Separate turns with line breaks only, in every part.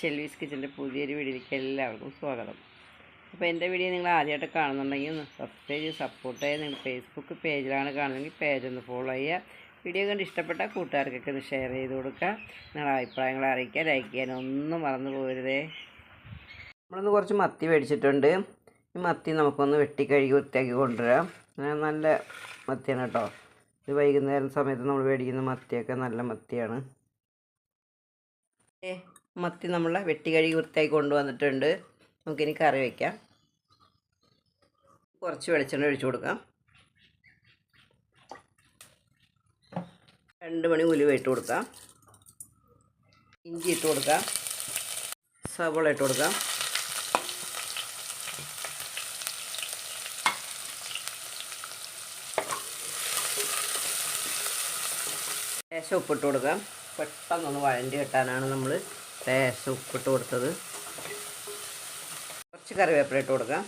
ഷെൽവീസ് കിച്ചന്റെ പുതിയൊരു വീഡിയോയിലേക്ക് എല്ലാവർക്കും സ്വാഗതം. അപ്പോൾ എന്റെ വീഡിയോ നിങ്ങൾ ആദ്യമായിട്ട് കാണുന്നുണ്ടെങ്കിൽ ഒന്ന് സബ്സ്ക്രൈബ് ചെയ്ത് സപ്പോർട്ട് ചെയ്യുക നിങ്ങൾ ഫേസ്ബുക്ക് പേജിലാണ് കാണുന്നതെങ്കിൽ പേജ് ഒന്ന് ഫോളോ ചെയ്യുക. വീഡിയോ കണ്ട് ഇഷ്ടപ്പെട്ട കൂട്ടുകാർക്കൊക്കെ ഒന്ന് ഷെയർ ചെയ്ത് കൊടുക്കുക. നിങ്ങളുടെ അഭിപ്രായങ്ങൾ അറിയിക്കുക ലൈക്ക് ചെയ്യാൻ ഒന്നും മറന്നു പോകരുതേ. നമ്മളൊന്ന് കുറച്ച് മത്തി മേടിച്ചിട്ടുണ്ട്. ഈ മത്തി നമുക്കൊന്ന് വെട്ടിക്കഴുകി വൃത്തിയാക്കി കൊണ്ടുവരാം. നല്ല മത്തിയാണ് കേട്ടോ. ഇത് വൈകുന്നേരം സമയത്ത് നമ്മൾ മേടിക്കുന്ന മത്തിയൊക്കെ നല്ല മത്തിയാണ്. മത്തി നമ്മൾ വെട്ടി കഴുകി വൃത്തിയായി കൊണ്ടുവന്നിട്ടുണ്ട്. നമുക്കിനി കറി വയ്ക്കാം കുറച്ച് വെളിച്ചെണ്ണ ഒഴിച്ചു കൊടുക്കാം. രണ്ട് മണി ഉലുവ ഇട്ട് കൊടുക്കാം. ഇഞ്ചി ഇട്ട് കൊടുക്കാം. സവോള ഇട്ട് കൊടുക്കാം. ലേശം ഉപ്പിട്ട് കൊടുക്കാം. പെട്ടെന്നൊന്ന് വഴണ്ടി കിട്ടാനാണ് നമ്മൾ ലേശം ഉപ്പിട്ട് കൊടുത്തത്. കുറച്ച് കറിവേപ്പില ഇട്ട് കൊടുക്കാം.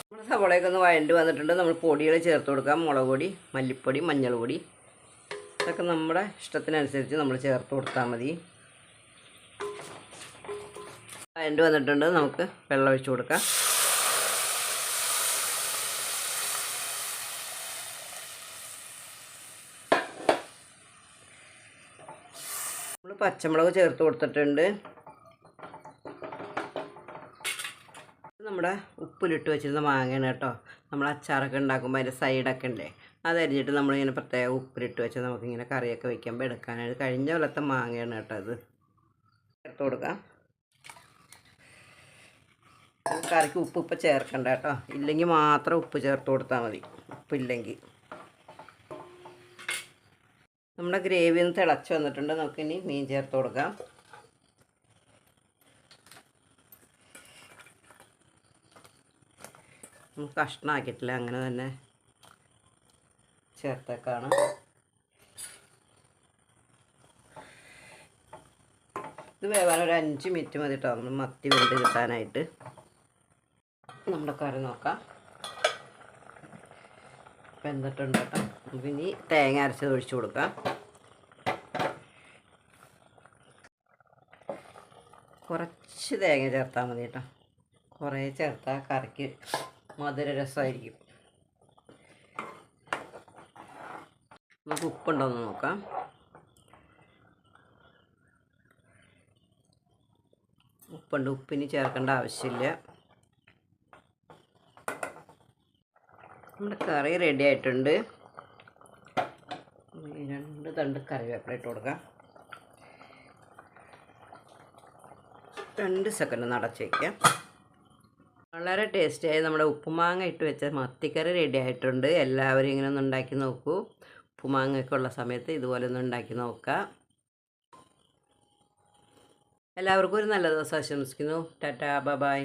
നമ്മുടെ സവോളയൊക്കെ ഒന്ന് വഴണ്ടി വന്നിട്ടുണ്ട്. നമ്മൾ പൊടികൾ ചേർത്ത് കൊടുക്കാം. മുളക് പൊടി മല്ലിപ്പൊടി മഞ്ഞൾ പൊടി. ഇതൊക്കെ നമ്മുടെ ഇഷ്ടത്തിനനുസരിച്ച് നമ്മൾ ചേർത്ത് കൊടുത്താൽ മതി. വഴണ്ടി വന്നിട്ടുണ്ട്. നമുക്ക് വെള്ളം കൊടുക്കാം. പച്ചമുളക് ചേർത്ത് കൊടുത്തിട്ടുണ്ട്. നമ്മുടെ ഉപ്പിലിട്ട് വെച്ചിരുന്ന മാങ്ങയാണ് കേട്ടോ. നമ്മൾ അച്ചാറൊക്കെ ഉണ്ടാക്കുമ്പോൾ അതിന്റെ സൈഡൊക്കെ ഉണ്ടേ അതരിഞ്ഞിട്ട് നമ്മളിങ്ങനെ പ്രത്യേക ഉപ്പിലിട്ട് വെച്ച് നമുക്കിങ്ങനെ കറിയൊക്കെ വയ്ക്കുമ്പോൾ എടുക്കാനായിട്ട് കഴിഞ്ഞ കൊല്ലത്തെ മാങ്ങയാണ് കേട്ടോ അത് ചേർത്ത് കൊടുക്കാം. കറിക്ക് ഉപ്പ് ഇപ്പം ചേർക്കണ്ട കേട്ടോ. ഇല്ലെങ്കിൽ മാത്രം ഉപ്പ് ചേർത്ത് കൊടുത്താൽ മതി. ഉപ്പില്ലെങ്കിൽ. നമ്മുടെ ഗ്രേവി ഒന്ന് തിളച്ച് വന്നിട്ടുണ്ട്. നമുക്കിനി മീൻ ചേർത്ത് കൊടുക്കാം. നമുക്ക് കഷ്ണമാക്കിയിട്ടില്ല അങ്ങനെ തന്നെ ചേർത്തേക്കാണ്. ഇത് വേവാൻ ഒരു അഞ്ച് മിനിറ്റ് മതി കേട്ടോ നമ്മൾ മത്തി വെന്ത് കിട്ടാനായിട്ട്. നമ്മുടെ കറി നോക്കാം. വെന്തിട്ടുണ്ട് കേട്ടോ നമുക്കിനി തേങ്ങ അരച്ചത് ഒഴിച്ചു കൊടുക്കാം. കുറച്ച് തേങ്ങ ചേർത്താൽ മതി കേട്ടോ. കുറേ ചേർത്താൽ കറിക്ക് മധുര രസമായിരിക്കും. നമുക്ക് ഉപ്പുണ്ടോ എന്ന് നോക്കാം. ഉപ്പുണ്ട്. ഉപ്പിന് ചേർക്കേണ്ട ആവശ്യമില്ല. നമ്മുടെ കറി റെഡി ആയിട്ടുണ്ട്. രണ്ട് തണ്ട് കറിവേപ്പില ഇട്ട് കൊടുക്കാം. രണ്ട് സെക്കൻഡ് നടച്ച് വയ്ക്കാം വളരെ ടേസ്റ്റിയായി നമ്മുടെ ഉപ്പുമാങ്ങ ഇട്ട് വെച്ച മത്തിക്കറി റെഡി ആയിട്ടുണ്ട്. എല്ലാവരും ഇങ്ങനെ ഒന്ന് ഉണ്ടാക്കി നോക്കൂ. ഉപ്പുമാങ്ങയൊക്കെ ഉള്ള സമയത്ത് ഇതുപോലെ ഒന്ന് ഉണ്ടാക്കി നോക്കുക എല്ലാവർക്കും ഒരു നല്ല ദിവസം ആശംസിക്കുന്നു. Tata bye.